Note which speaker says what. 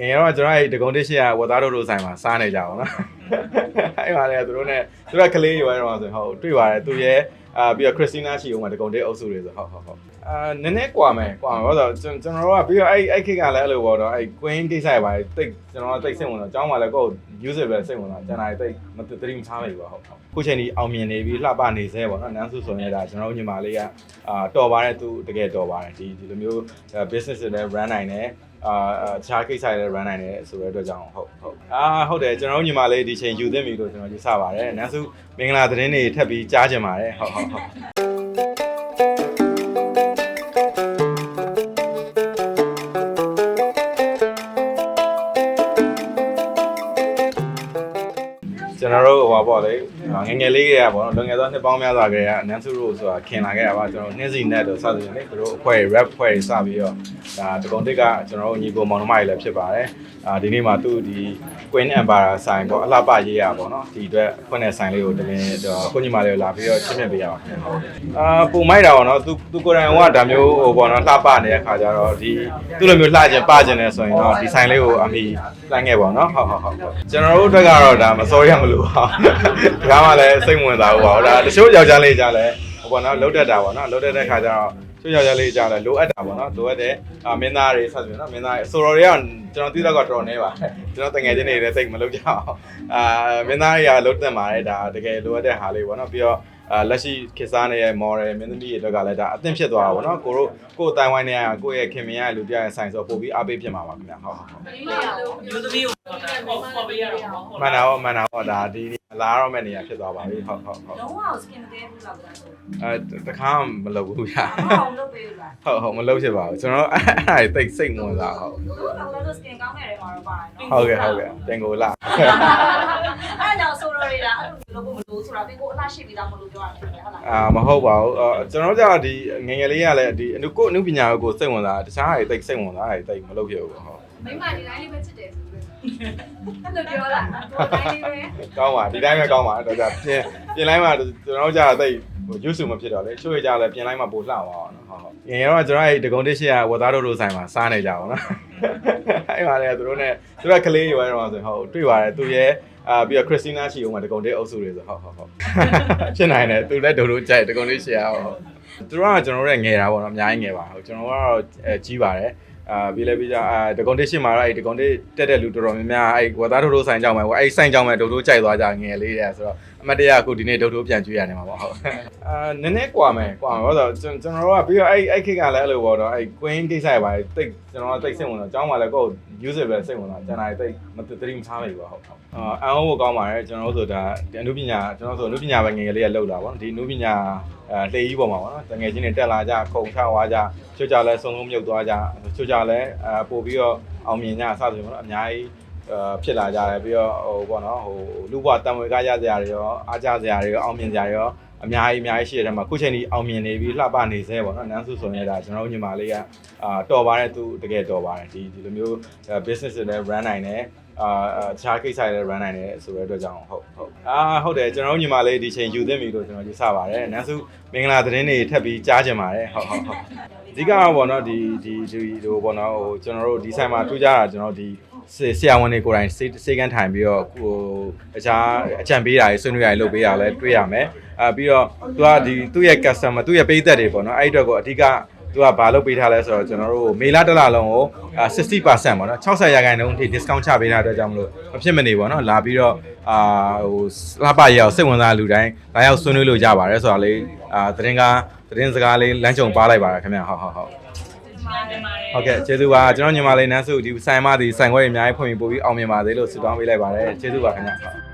Speaker 1: ငယ်တော့ကျွန်တော်အဲ့ဒဂုံတစ်ရှိရဝသားတို့လိုဆိုင်မှာစားနေကြအောင်နော်အဲ့မှာလည်းသူတို့ ਨੇ သူတို့ကလေးတွေရောဆိုဟုတ်တွေ့ပါတယ်သူရဲ့အာပြီးတော့ Christina ရှိအောင်မှာဒဂုံတစ်အုပ်စုတွေဆိုဟုတ်ဟုတ်ဟုတ်အာနည်းနည်းကွာမယ်ကွာမယ်ဘာလို့ဆိုကျွန်တော်တို့ကပြီးတော့အဲ့အဲ့ခေတ်ကလည်းအဲ့လိုပေါ့တော့အဲ့ Queen ကိစ္စရပါတယ်တိတ်ကျွန်တော်ကတိတ်စိတ်ဝင်တော့အကြောင်းမှလည်းကိုယ် user ပဲစိတ်ဝင်တော့ကျွန်တော်တိတ်မသတိမထားမိဘူးပေါ့ဟုတ်ခုချိန်ဒီအောင်မြင်နေပြီးလှပနေသေးပေါ့နော်နန်းစုဆိုရင်ဒါကျွန်တော်တို့ညီမလေးကအာတော်ပါတယ်သူတကယ်တော်ပါတယ်ဒီဒီလိုမျိုး business တွေ brand နိုင်တယ် အာအခြားကိစ္စတွေလည်း run နိုင်တယ်ဆိုတဲ့အတွက်ကြောင့်ဟုတ်ဟုတ်အာဟုတ်တယ်ကျွန်တော်တို့ညီမလေးဒီချိန်ယူသင့်ပြီလို့ကျွန်တော်ယူဆပါတယ်နန်းစုမင်္ဂလာသတင်းတွေထပ်ပြီးကြားကြင်ပါတယ်ဟုတ်ဟုတ်ဟုတ်ကျွန်တော်တို့ဟိုပါပေါ့လေငယ်ငယ်လေးကရပေါ့နော်လွန်ခဲ့သောနှစ်ပေါင်းများစွာကတည်းကအနန်းစုတို့ဆိုတာခင်လာခဲ့ရပါကျွန်တော်နှင်းစီနဲ့တို့စသဖြင့်လေသူတို့အဖွဲ့ rap ဖွဲ့စပြီးတော့ ဒါတကုံတစ်ကကျွန်တော်တို့ညီကိုမောင်နှမတွေလည်းဖြစ်ပါတယ်အာဒီနေ့မှာသူဒီ Queen Empire ဆိုင်ပေါ့အလှပရေးရပေါ့နော်ဒီအတွက်ဖွင့်တဲ့ဆိုင်လေးကိုတကယ်တော့ကိုညီမလေးကိုလာပြီးတော့ချစ်မြတ်ပေးရပါခင်ဗျဟုတ်အာပုံမိုက်တာပေါ့နော်သူသူကိုယ်တိုင်ကဒါမျိုးဟိုပေါ့နော်လှပနေတဲ့ခါကျတော့ဒီသူ့လိုမျိုးလှခြင်းပခြင်းနေဆိုရင်တော့ဒီဆိုင်လေးကိုအမိလှမ်းခဲ့ပေါ့နော်ဟုတ်ဟုတ်ဟုတ်ကျွန်တော်တို့အတွက်ကတော့ဒါမစောရမလို့ပါဒါမှလည်းစိတ်ဝင်စားဘူးပါဒါတချို့ယောက်ျားလေးကြလည်းဟိုပေါ့နော်လှုပ်တတ်တာပေါ့နော်လှုပ်တတ်တဲ့ခါကျတော့ ချို့ယောက်ျားလေးကြလည်းလိုအပ်တာပေါ့နော်လိုအပ်တဲ့အာမင်းသားတွေဆက်ဆိုနော်မင်းသားတွေဆိုတော်တွေကကျွန်တော်သိတော့ကတော်တော်နေပါကျွန်တော်တငယ်ချင်းတွေလည်းစိတ်မလုပ်ကြအောင်အာမင်းသားတွေကလှုပ်တတ်ပါတယ်ဒါတကယ်လိုအပ်တဲ့ဟာလေးပေါ့နော်ပြီးတော့အာလက်ရှိခေတ်စားနေတဲ့ model မင်းသမီးတွေအတွက်ကလည်းဒါအသင့်ဖြစ်သွားတာပေါ့နော်ကိုတို့ကိုယ်တိုင်ဝိုင်းနေရကိုယ့်ရဲ့ခင်မင်ရလူပြရဲ့ဆိုင်ဆိုပို့ပြီးအားပေးဖြစ်မှာပါခင်ဗျဟုတ်ဟုတ်ဟုတ်
Speaker 2: မျိုးသမီးကိုတော့ပေါ်ပေးရတော့မဟုတ်
Speaker 1: မှန်တာရောမှန်တာရောဒါဒီ လာတော့မဲ့နေရာဖြစ်သွားပါပြီဟုတ်ဟုတ်ဟုတ်
Speaker 3: လုံးဝ skin မသေးဘူးလားဗျာဆို
Speaker 1: အဲတခါမလုပ်ဘူးဗျာ
Speaker 3: အောင်လုပ်ပေးလား
Speaker 1: ဟုတ်ဟုတ်မလုပ်ဖြစ်ပါဘူးကျွန်တော်အဲ့အဲ့ဒါတိတ်စိတ်ဝင်စားဟုတ်
Speaker 3: ဘူးတော့လည်း skin ကောင်းတဲ့နေရာမှာတော့ပါတယ်နော်
Speaker 1: ဟုတ်ကဲ့ဟုတ်ကဲ့တင်ကိုလာ
Speaker 3: အဲ့တော့ဆိုတော့တွေက အဲ့လိုလုပ်ဖို့မလို့ဆိုတာပြီးကိုအလားရှိပြီးသားမလို့ပြောရတယ်ဟုတ်လား
Speaker 1: အာမဟုတ်ပါဘူးအာကျွန်တော်တို့ကဒီငယ်ငယ်လေးကလည်းဒီအနုကိုအနုပညာကိုစိတ်ဝင်စားတခြားဟာတွေတိတ်စိတ်ဝင်စားတာတွေတိတ်မလုပ်ဖြစ်ဘူးပေါ့ဟုတ်
Speaker 4: မိမဒီတိုင်းလေးပဲချစ်တယ်ဆိုပြီးအဲ့လိုပြောလာတော့တိုင်းလေးပဲ
Speaker 1: ကောင်းပါဒီတိုင်းပဲကောင်းပါတော့ဒါပြင်ပြင်လိုက်မှကျွန်တော်တို့ကြာတိတ် ဟိုရွစုမဖြစ်တော့လေချို့ရကြလည်းပြင်လိုက်မှပိုလှအောင်ပါတော့ဟုတ်ဟုတ်ငယ်တော့ကျွန်တော်အဲ့ဒဂုံတစ်ရှိရဝတ်သားတို့လိုဆိုင်မှာစားနေကြအောင်နော်အဲ့ပါလေသူတို့ ਨੇ သူတို့ကကလေးရွယ်တော့ဆိုဟုတ်တွေ့ပါတယ်သူရဲ့အာပြီးတော့ခရစ်စတီနာရှိအောင်မှာဒဂုံတစ်အုပ်စုတွေဆိုဟုတ်ဟုတ်ဟုတ်ဖြစ်နိုင်တယ်သူလည်းဒုတို့ကြိုက်ဒဂုံတစ်ရှိရဟုတ်သူတို့ကကျွန်တော်တို့ရဲ့ငယ်တာပေါ့နော်အများကြီးငယ်ပါဟုတ်ကျွန်တော်ကတော့အဲကြီးပါတယ်အာပြီးလဲပြီးကြအာဒဂုံတစ်ရှိမှာတော့အဲ့ဒဂုံတစ်တက်တဲ့လူတော်တော်များများအဲ့ဝသားတို့တို့ဆိုင်ကြောင်းမှာအဲ့ဆိုင်ကြောင်းမှာဒုတို့ကြိုက်သွားကြငယ်လေးတဲ့ဆိုတော့ အမတ်တရအခုဒီနေ့ဒုတ်ဒုတ်ပြန်ကျွေးရတယ်မှာပေါ့ဟုတ်အာနည်းနည်းကွာမယ်ကွာမယ်ဘာလို့ဆိုကျွန်တော်တို့ကပြီးတော့အဲ့အဲ့ခေတ်ကလည်းအဲ့လိုပေါ့တော့အဲ့ queen ကိစ္စရပါတယ်တိတ်ကျွန်တော်ကတိတ်စိတ်ဝင်တော့အကြောင်းပါလည်းကို user ပဲစိတ်ဝင်တော့ကျွန်တော်တိတ်မသတိမထားမိဘူးဟုတ်ဟုတ်အာအန်ဟိုးကိုကောင်းပါတယ်ကျွန်တော်တို့ဆိုဒါအနုပညာကျွန်တော်ဆိုအနုပညာပဲငယ်ငယ်လေးကလောက်တာပေါ့ဒီအနုပညာအဲလှေကြီးပေါ်မှာပေါ့နော်တငယ်ချင်းတွေတက်လာကြခုံချသွားကြချွတ်ကြလဲဆုံးလုံးမြုပ်သွားကြချွတ်ကြလဲအပို့ပြီးတော့အောင်မြင်ကြအစဆိုပေါ့နော်အများကြီး ဖြစ်လာကြတယ်ပြီးတော့ဟိုပေါ့နော်ဟိုလူဘဝတံဝေကရစရာတွေရောအားကြစရာတွေရောအောင်မြင်စရာတွေရောအများကြီးအများကြီးရှိတဲ့ထဲမှာခုချိန်ကြီးအောင်မြင်နေပြီးလှပနေသေးပေါ့နော်နန်းစုဆိုနေတာကျွန်တော်တို့ညီမလေးကအာတော်ပါတယ်သူတကယ်တော်ပါတယ်ဒီဒီလိုမျိုး business တွေလည်း run နိုင်တယ်အာအခြားကိစ္စတွေလည်း run နိုင်တယ်ဆိုတဲ့အတွက်ကြောင့်ဟုတ်ဟုတ်အာဟုတ်တယ်ကျွန်တော်တို့ညီမလေးဒီချိန်ယူသင့်ပြီလို့ကျွန်တော်ယူဆပါတယ်နန်းစုမင်္ဂလာသတင်းတွေထပ်ပြီးကြားကြင်ပါတယ်ဟုတ်ဟုတ်ဟုတ်အဓိကတော့ပေါ့နော်ဒီဒီဒီဟိုပေါ့နော်ဟိုကျွန်တော်တို့ဒီဆိုင်မှာထူးခြားတာကျွန်တော်ဒီ ဆရာဝန်တွေကိုယ်တိုင်စေကန်းထိုင်ပြီးတော့ဟိုအခြားအကြံပေးတာတွေဆွေးနွေးတာတွေလုပ်ပေးတာလည်းတွေ့ရမယ်အာပြီးတော့သူကဒီသူ့ရဲ့ customer သူ့ရဲ့ပရိသတ်တွေပေါ့နော်အဲ့ဒီအတွက်ကိုအဓိကသူကဘာလုပ်ပေးထားလဲဆိုတော့ကျွန်တော်တို့မေလာတစ်လလုံးကို60%ပေါ့နော်60ရာခိုင်နှုန်းအထိ discount ချပေးထားတဲ့အတွက်ကြောင့်မလို့မဖြစ်မနေပေါ့နော်လာပြီးတော့အာဟိုလှပရအောင်စိတ်ဝင်စားလူတိုင်းလာရောက်ဆွေးနွေးလို့ရပါတယ်ဆိုတာလေးအာသတင်းကားသတင်းစကားလေးလမ်းကြုံပါလိုက်ပါရခင်ဗျဟုတ်ဟုတ်ဟုတ်
Speaker 2: တင်ပါတယ်
Speaker 1: ဟုတ်ကဲ့ကျေးဇူးပါကျွန်တော်ညီမလေးနန်းစုဒီဆိုင်မဒီဆိုင်ခွဲတွေအများကြီးဖွင့်ပြီးပို့ပြီးအောင်မြင်ပါသေးလို့ဆုတောင်းပေးလိုက်ပါတယ်ကျေးဇူးပါခင်ဗျဟုတ်